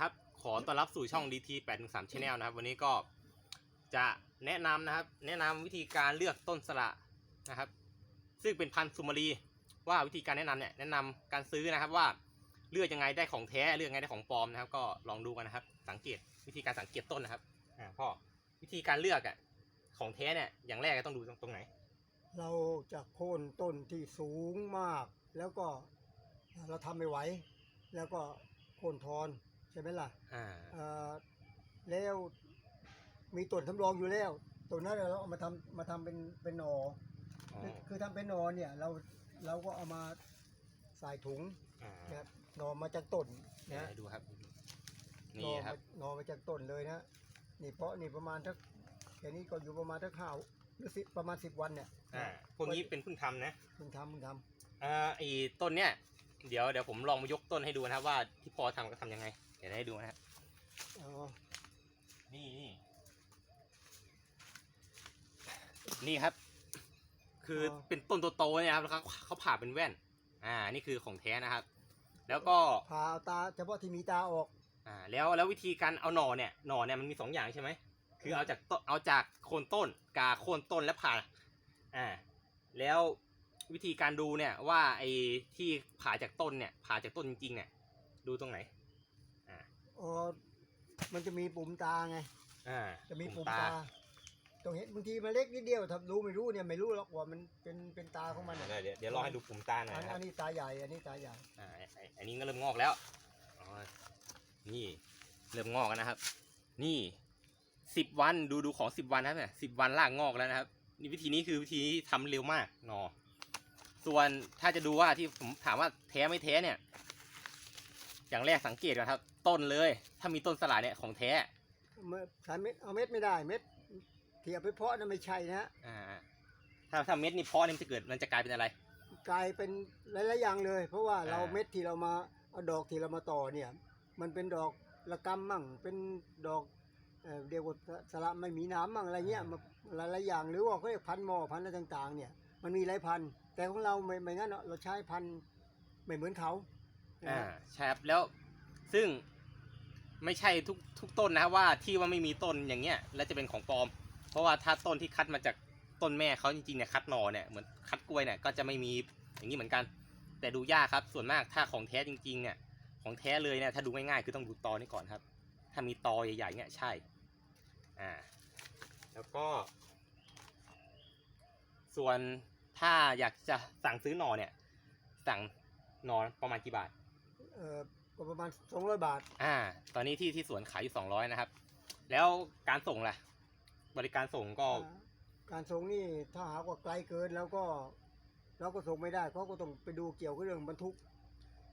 ครับ ขอต้อนรับสู่ช่อง DT 8 1 3 Channel นะครับ วันนี้ก็จะแนะนำนะครับ แนะนำวิธีการเลือกต้นสละนะครับ ซึ่งเป็นพันธุ์สุมารีว่าวิธีการแนะนำเนี่ยแนะนำการซื้อนะครับว่าเลือกยังไงได้ของแท้เลือกยังไงได้ของปลอมนะครับ ก็ลองดูกันนะครับ สังเกตวิธีการสังเกตต้นนะครับอ่าพ่อวิธีการเลือกอะของแท้เนี่ยอย่างแรกก็ต้องดูตรงตรงไหน เราจะโค่นต้นที่สูงมาก แล้วก็เราทำไม่ไหว แล้วก็โค่นทอน ช่ไหมล่ะอ่าเอ่อแล้วมีต้นทำรองอยู่แล้วต้นนั้นเราเอามาทำมาทำเป็นเป็นหนออ๋อคือคือทำเป็นหนอเนี่ยเราเราก็เอามาใส่ถุงอ่านะครับหนอมาจากต้นเดี๋ยวนะ ให้ดูครับ หนนี่อครับมาหนอมาจากต้นเลยนะ นี่เพราะนี่ประมาณทักแค่นี้ก็อยู่ประมาณทักห้าหรือสิประมาณสิบวันเนี่ยอ่า พวกนี้เป็นเพิ่งทำนะ มึงทำมึงทอ่าไอ้ต้นเนี้ย เดี๋ยวเดี๋ยวผมลองมายกต้นให้ดูนะครับว่าที่พอทำก็ทำยังไงเดี๋ยวให้ดูนะครับำอ๋อนี่นี่นี่ครับ คือเป็นต้นโตๆเนี่ยครับแล้วเขาเขาผ่าเป็นแว่น อ่า นี่คือของแท้นะครับ แล้วก็ผ่าเอาตาเฉพาะที่มีตาออก อ่า แล้วแล้ววิธีการเอาหน่อเนี่ยหน่อเนี่ยมันมีสองอย่างใช่ไหมคือเอาจากต้นเอาจากโคนต้นกาโคนต้นแล้วผ่า อ่า แล้ววิธีการดูเนี่ยว่าไอ้ที่ผ่าจากต้นเนี่ยผ่าจากต้นจริงๆเนี่ยดูตรงไหน อ่าอ๋อมันจะมีปุ่มตาไง อ่าจะมีปุ่มตา ตรงเห็นบางทีมันเล็กนิดเดียวถ้ารู้ไม่รู้เนี่ยไม่รู้หรอกว่ามันเป็นเป็นตาของมันเดี๋อะยวเดี๋ยวเดี๋ยวลองให้ดูปุ่มตาหน่อยอันนะครับอันนี้ตาใหญ่ อันนี้ตาใหญ่ อ่าไอ้อันนี้ก็เริ่มงอกแล้วอ๋อนี่เริ่มงอกแล้วนะครับ นี่สิบวันดูดูของสิบวันนะครับเนี่ยสิบวันรากงอกแล้วนะครับนี่วิธีนี้คือวิธีที่ทำเร็วมากหนอส่วนถ้าจะดูว่าที่ผมถามว่าแท้ไม่แท้เนี่ย อย่างแรกสังเกตก่อนครับ ต้นเลย ถ้ามีต้นสลายเนี่ยของแท้เมื่อใช้เม็ดเอาเม็ดไม่ได้เม็ดเทียบไปเพาะนั่นไม่ใช่นะอ่าถ้าถ้าเม็ดนี่เพาะนี่มันจะเกิดมันจะกลายเป็นอะไร กลายเป็นหลายๆอย่างเลย เพราะว่าเราอ่าเม็ดที่เรามาเอาดอกที่เรามาต่อเนี่ย มันเป็นดอกระกำมั่งเป็นดอกเอ่อเรียกว่าสละไม่มีน้ำมั่งอะไรเงี้ยมาหลายๆอย่างหรือว่าเขาเรียกพันธุ์หมอพันธุ์อะไรต่าง ๆ เนี่ย มันมีหลายพันธุ์แต่ของเราไม่ไม่งั้นเราใช้พันธุ์ไม่เหมือนเขา อ่าใช่ครับแล้วซึ่งไม่ใช่ทุกทุกต้นนะครับว่าที่ว่าไม่มีต้นอย่างเงี้ย แล้วจะเป็นของปลอม เพราะว่าถ้าต้นที่คัดมาจากต้นแม่เขาจริงๆเนี่ยคัดหน่อเนี่ยเหมือนคัดกล้วยเนี่ยก็จะไม่มีอย่างนี้เหมือนกัน แต่ดูยากครับ ส่วนมากถ้าของแท้จริงๆ เนี่ยของแท้เลยเนี่ยถ้าดูง่ายๆคือต้องดูตอนี่ก่อนครับ ถ้ามีตอใหญ่ๆเนี่ยใช่อ่าแล้วก็ ส่วนถ้าอยากจะสั่งซื้อหน่อเนี่ย สั่งหน่อประมาณกี่บาท เอ่อก็ประมาณสองร้อยบาท อ่า ตอนนี้ที่ที่สวนขายอยู่สองร้อยนะครับ แล้วการส่งล่ะ บริการส่งก็อ่าการส่งนี่ถ้าหากว่าไกลเกินแล้วก็ เราก็ส่งไม่ได้เขาก็ต้องไปดูเกี่ยวกับเรื่องบรรทุก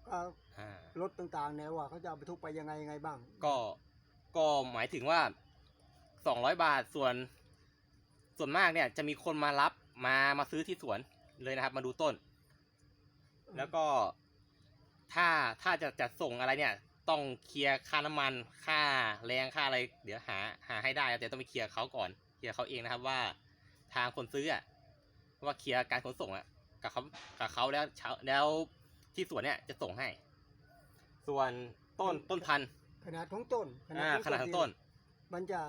ก็อ่ารถต่างๆเนี่ยว่าเขาจะเอาบรรทุกไปยังไงยังไงบ้าง ก็ก็หมายถึงว่าสองร้อยบาทส่วน ส่วนมากเนี่ย จะมีคนมารับมามาซื้อที่สวนเลยนะครับ มาดูต้น แล้วก็ ถ้าถ้าจะจะส่งอะไรเนี่ยต้องเคลียร์ค่าน้ำมันค่าแรงค่าอะไร เดี๋ยวหาหาให้ได้ครับแต่ต้องไปเคลียร์เขาก่อนเคลียร์เขาเองนะครับว่าทางคนซื้ออะว่าเคลียร์การขนส่งอะกับเขากับเขาแล้วเช้าแล้วที่สวนเนี่ยจะส่งให้ ส่วนต้นต้นพันธุ์ขนาดของต้นอ่าขนาดของต้น มันจะ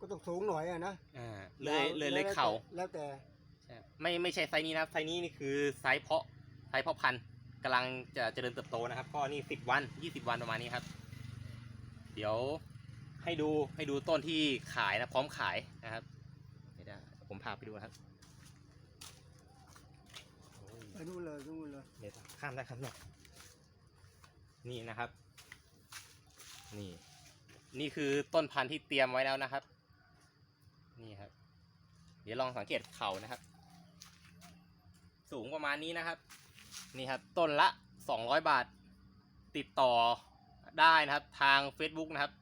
ก็ต้องสูงหน่อยอะนะอ่าเลยเลยเลยแวแต่เข่าแล้วแต่ใช่ไม่ไม่ใช่ไซส์นี้นะครับไซส์นี้นี่คือไซส์เพาะไซส์เพาะพันธุ์ กำลังจะเจริญเติบโตนะครับก็นี่สิบวันยี่สิบวันประมาณนี้ครับ เดี๋ยวให้ดูให้ดูต้นที่ขายนะพร้อมขายนะครับเดี๋ยวนะผมพาไปดูนะครับโอ้ยไปนู่นเลยนู่นเลยเดี๋ยวข้ามได้ครับเนี่ยนี่นะครับ นี่ นี่คือต้นพันธุ์ที่เตรียมไว้แล้วนะครับ นี่ครับ เดี๋ยวลองสังเกตเขานะครับ สูงประมาณนี้นะครับ นี่ครับต้นละสองร้อยบาท ติดต่อได้นะครับทาง Facebook นะครับ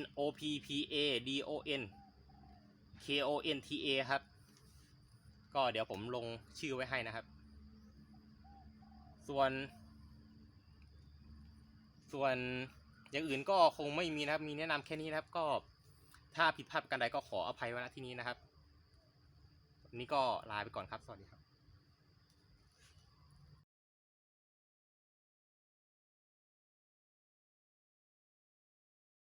N O P P A D O N K O N T A ครับ ก็เดี๋ยวผมลงชื่อไว้ให้นะครับ ส่วน ส่วนอย่างอื่นก็คงไม่มีนะครับ มีแนะนำแค่นี้นะครับ ก็ถ้าผิดพลาดกันใดก็ขออภัยไว้ณที่นี้นะครับ วันนี้ก็ลาไปก่อนครับ สวัสดีครับ